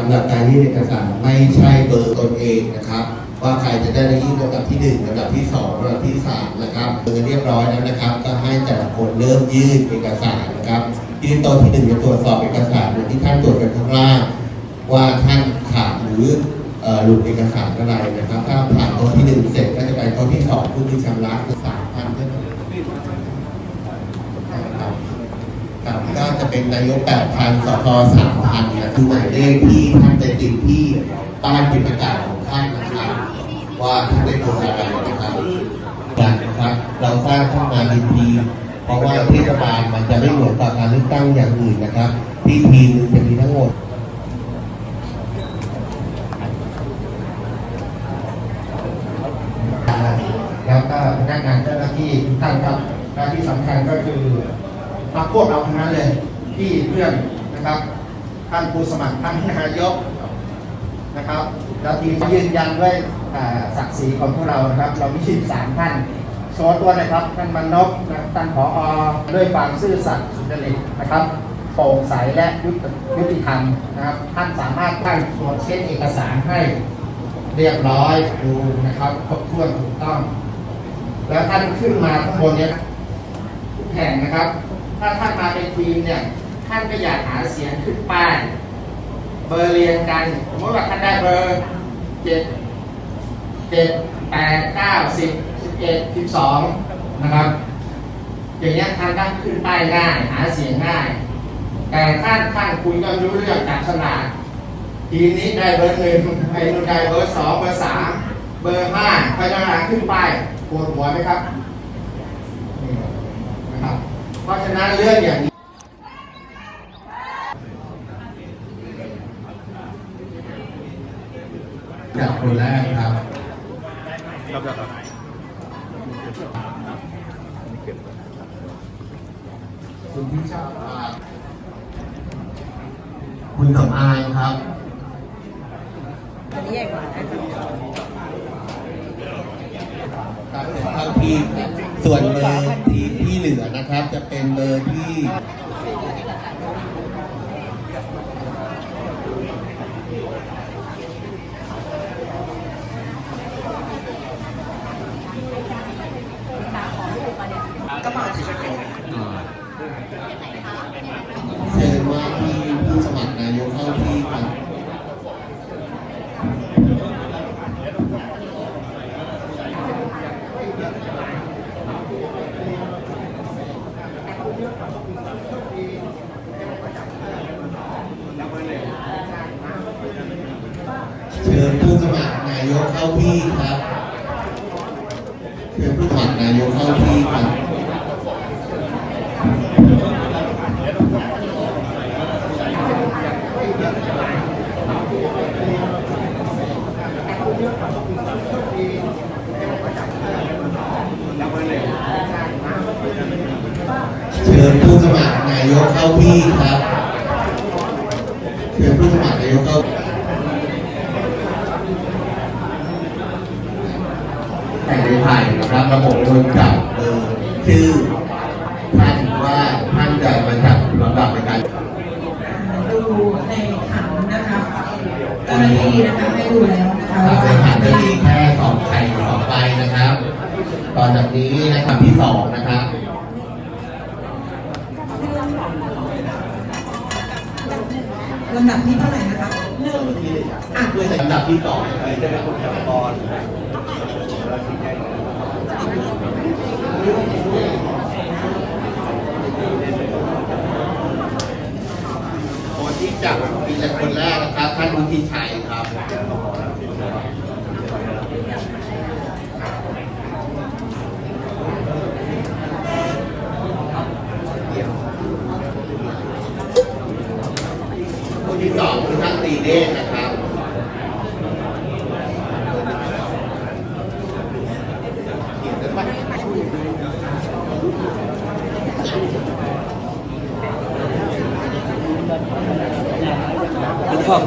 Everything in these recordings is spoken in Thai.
ลำดับการยื่นเอกสารไม่ใช่เบอร์ตนเองนะครับ ว่าใครจะได้ยื่นลำดับที่หนึ่งลำดับที่สองลำดับที่สามนะครับเบอร์เรียบร้อยแล้วนะครับ ก็ให้แต่ละคนเริ่มยื่นเอกสารนะครับยื่นตอนที่หนึ่งจะตรวจสอบเอกสารที่ท่านตรวจกันข้างล่างว่าท่านขาดหรือหลุดเอกสารอะไรนะครับ ถ้าผ่านโต๊ะที่หนึ่งเสร็จก็จะไปโต๊ะที่สองผู้ที่ชำระคือสามพันขึ้นปนะครับ ครับก็จะเป็นนายกแปดพันสพสามพันนะคือหมายเลขที่ท่านไปติดที่ป้ายปิดประกาศของท่านนะครับว่าท่านได้ทำอะไรนะครับกันนะครับ เราสร้างขึ้นมาดีทีเพราะว่าเทศบาลมันจะไม่เหมือนกับการเลือกตั้งอย่างอื่นนะครับที่ทีมหนึงจะมีทั้งหมดแล้วก็พนักงานเจ้าหน้าที่ทุกท่านครับและที่สำคัญก็คือ พรรคพวกเราทั้งนั้นเลยที่เพื่อนนะครับท่านผู้สมัครท่านนายกนะครับแล้วทีมยืนยันด้วยศักดิ์ศรีของพวกเรานะครับ เรามีชื่อสามท่านโชว์ตัวนะครับท่านมนพนะท่านผอด้วยความซื่อสัตย์สุจริตนะครับโปร่งใสและยุติธรรมนะครับ ท่านสามารถท่านตรวจเช็คเอกสารให้เรียบร้อยดูนะครับครบถ้วนถูกต้อง แล้วท่านขึ้นมาข้างบนเนี้ยแห่งนะครับ ถ้าท่านมาเป็นทีมเนี่ยท่านก็อยากหาเสียงขึ้นป้ายเบอร์เรียงกันสมมติว่าท่านได้เบอร์เจ็ดเจ็ดแปดเก้าสิบสิบเอ็ดสิบสองนะครับอย่างเงี้ท่านก็ขึ้นป้ายง่ายหาเสียงง่าย แต่ท่านท่านคุยก็รู้เรื่องจากฉลากทีมนี้ได้เบอร์หนึ่งไอ้นู่นได้เบอร์สองเบอร์สามเบอร์ห้าพยายามขึ้นไปปวดหัวไหมครับ ราะฉะนั้นเรื่องอย่างนี้จากคนแรกครับคุณพิชาภาคุณสำอางครับอันนี้ใหญ่กว่านะครับ เท่าที่ส่วนเบอร์ที่ที่เหลือนะครับ จะเป็นเบอร์ที่เชิญว่าที่ผู้สมัครนายกเข้าที่ครับ เชิญผู้สมัครนายกเข้าที่ครับ เชิญผู้สมัครนายกเข้าที่ครับเชิญผู้สมัครนายกเข้าที่ครับ เชิญผู้สมัครนายกเข้า แต่ในไทยนะค รับระบบโดนจับเบอร์ชื่อท่านว่าท่านจะมาจับลำดับในการดูในถังนะคะเจ้าหน้าที่นะคะให้ดูแล้วนะคะครับว่าในฐานจะมีแค่สองไข่สองใบนะครับตอนจากนี้นะครับที่สองนะครับลำดับที่เท่าไหร่นะคะหนึ่งอะลำดับที่สองคือจะเป็นคุณธนกร คนที่จับมีแต่คนแรกนะครับท่านวุฒิชัยครับ คนที่สองคือท่านตีเนตรนะครับ คครับ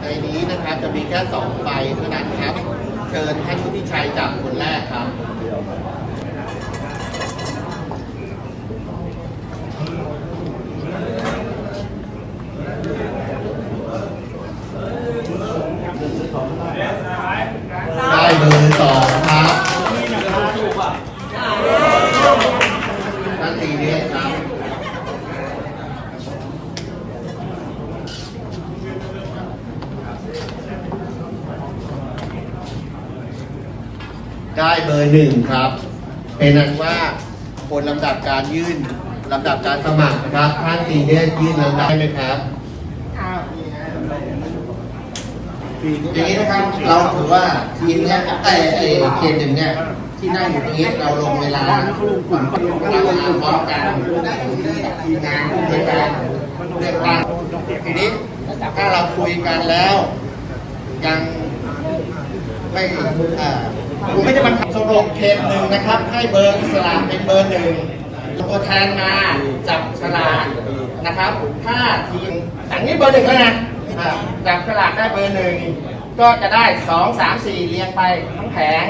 ในนี้นะครับจะมีแค่สองใบเท่านั้นครับ เชิญท่านผู้พิชัยจับคนแรกครับ เบอร์สองครับท่านตีเรียกครับได้เบอร์หนึ่งครับ เป็นนั้นว่าคนลำดับการยื่นลำดับการสมัครนะครับท่านตีเรียยื่นลำดับได้ไหมครับ อย่างนี้นะครับ เราถือว่าทีมเนี้ยไอ้ไอเขตหนึ่งเนี่ยที่นั่งอยู่ตรงนี้เราลงเวลาเราทำพร้อมกันทีมงานผู้บริการเลือกตั้งทีนี้ถ้าเราคุยกันแล้ว ยังไม่อ่าผมไม่จะมันสรุปเขตหนึ่งนะครับ ให้เบอร์สลากเป็นเบอร์หนึ่งตัวแทนมาจับสลากนะครับ ถ้าทีมอย่างนี้เบอร์หนึ่งแล้วนะ จับสลากได้เบอร์หนึ่งก็จะได้สองสามสี่เรียงไปทั้งแผง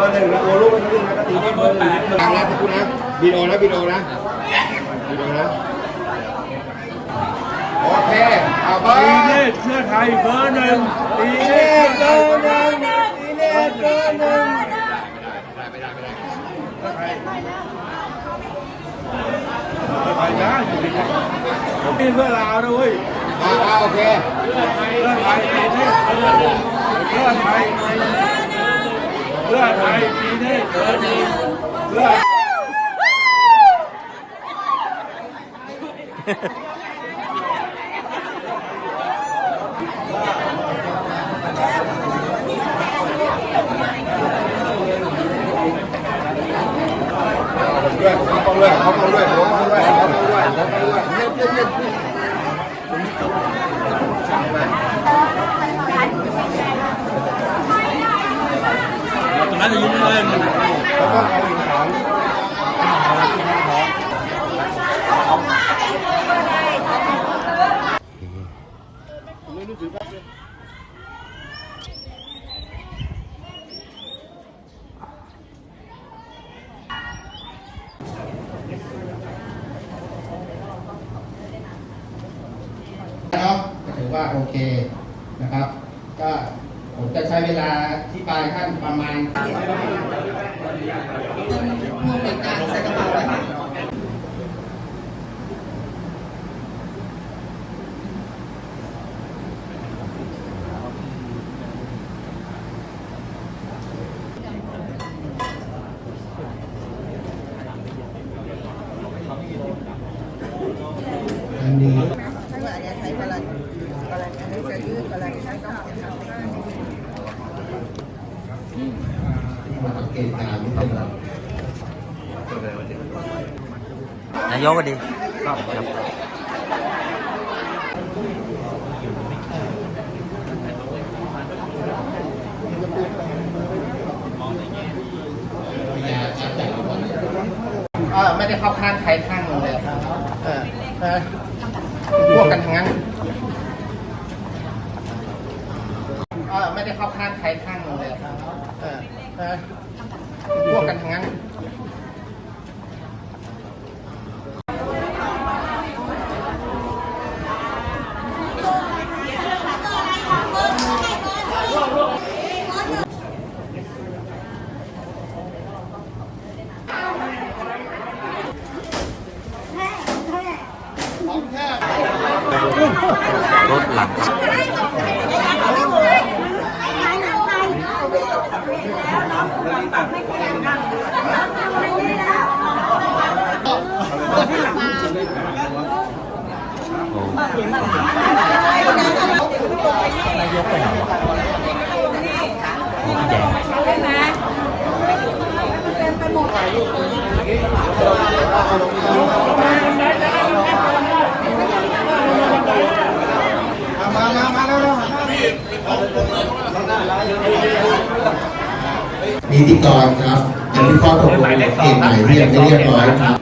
บอร์หนึ่งนึ่งแล้วโอลูกขึ้นแล้วก็ตีที่เบอร์แปดฟังนะคุณนะวิดีโอนะวิดีโอนะวิดีโอนะโอเคเอาเบอร์ตีเนตเพื่อไทยเบอร์หนึ่งตีเนตเบอร์หนึ่งตีเนตเบอร์หนึ่งไปนะนี่เพื่อลาวนะเว้ยอ่าโอเคเพื่อไทยเนตเบอร์หนึ่งเพื่อไทย พื่อไทยตีเนตเบอร์หนึ่งเพื่อ ด้วยเขาต้องด้วยเขาต้องด้วยเขาต้องด้วยเขาต้องด้วยเขาต้องด้วยเงียบเงียบเงียบ ตรงนั้นจะยืนเลย เขาต้องเอาอีกสาม นะครับก็ถือว่าโอเคนะครับ ก็ผมจะใช้เวลาที่ปลายท่านประมาณ ผู้อำนวยการใส่กระเป๋าไว้ค่ะ อันนี้ ใช้ว่าเนี่ยใช้ประหลัดประหลัดอันนี้จะยืดประหลัดใช้ต้องเสียทำให้ มาสังเกตการณ์นิดนึง นายกก็ดีครับเออไม่ได้เข้าข้างใครข้างหนึ่งเลยเออเออพวกกันทั้งนั้นเออไม่ได้เข้าข้างใครข้างหนึ่งเลยเออเออพวกกันทั้งนั้น นายกไปไหนวะมามามาแล้วนิติกรครับอันนี้ข้อตกลงเกณฑ์ใหม่ที่ยังไม่เรียบร้อยครับ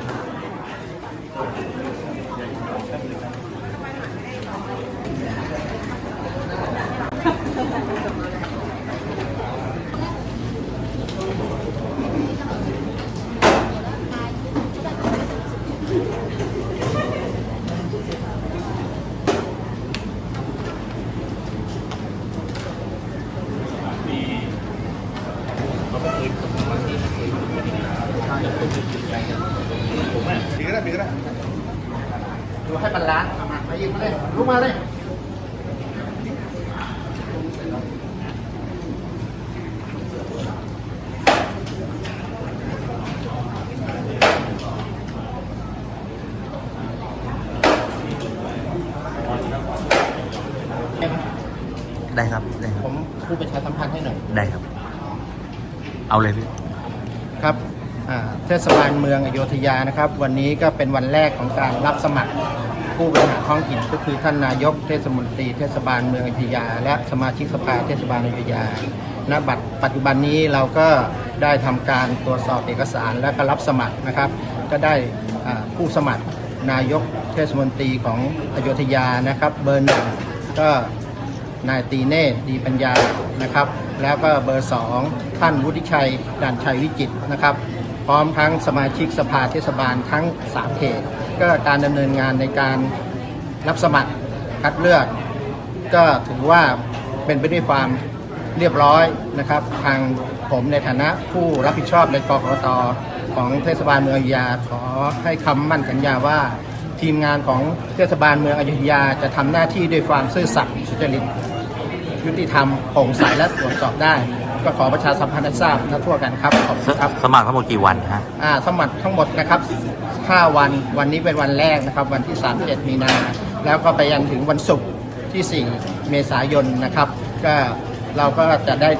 ดูให้บรรลันซ์เอามามายิงมาเลยลุกมาเลย ได้ครับ ได้ครับ ผมผู้ประชาสัมพันธ์ให้หน่อย ได้ครับ เอาเลยพี่ ครับอ่าเท ศบาลเมืองอโยธยานะครับ วันนี้ก็เป็นวันแรกของการรับสมัครผู้บริหารท้องถิ่นก็คือท่านนายกเทศมนตรีเทศบาลเมืองอโยธยา และสมาชิกสภาเทศบาลอโยธยา ณ บัดปัจจุบันนี้เราก็ได้ทำการตรวจสอบเอกสารและก็รับสมัครนะครับ ก็ได้ผู้สมัครนายกเทศมนตรีของอยุธยานะครับ เบอร์หนึ่งก็นายตีเนตรดีปัญญานะครับ แล้วก็เบอร์สองท่านวุฒิชัยด่านชัยวิจิตนะครับ พร้อมทั้งสมาชิกสภาเทศบาลทั้ง3เขตก็การดำเนินงานในการรับสมัครคัดเลือก ก็ถือว่าเป็นไปด้วยความเรียบร้อยนะครับ ทางผมในฐานะผู้รับผิดชอบในกกตของเทศบาลเมืองอยุธยาขอให้คำมั่นสัญญาว่า ทีมงานของเทศบาลเมืองอยุธยาจะทำหน้าที่ด้วยความซื่อสัตย์สุจริตยุติธรรมโปร่งใสและตรวจสอบได้ ก็ขอประชาสัมพันธ์ให้ทราบทั่วกันครับขอบคุณครับ สมัครทั้งหมดกี่วันฮะอ่าสมัครทั้งหมดนะครับ 5 วัน วันนี้เป็นวันแรกนะครับ วันที่ 31 มีนา แล้วก็ไปยันถึงวันศุกร์ที่ 4 เมษายนนะครับ ก็เราก็จะได้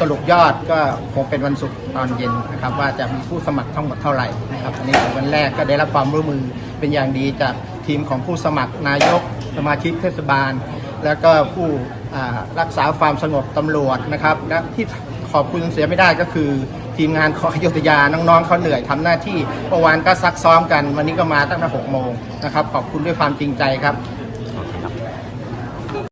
สรุปยอดก็คงเป็นวันศุกร์ตอนเย็นนะครับ ว่าจะมีผู้สมัครทั้งหมดเท่าไหร่นะครับ อันนี้เป็นวันแรกก็ได้รับความร่วมมือเป็นอย่างดีจากทีมของผู้สมัครนายก สมาชิกเทศบาล แล้วก็ผู้อ่า รักษาความสงบตำรวจนะครับและที่ขอบคุณเสียไม่ได้ก็คือ ทีมงานของอยุธยาน้องๆเขาเหนื่อยทำหน้าที่เมื่อวานก็ซักซ้อมกัน วันนี้ก็มาตั้งแต่หกโมงนะครับขอบคุณด้วยความจริงใจครับ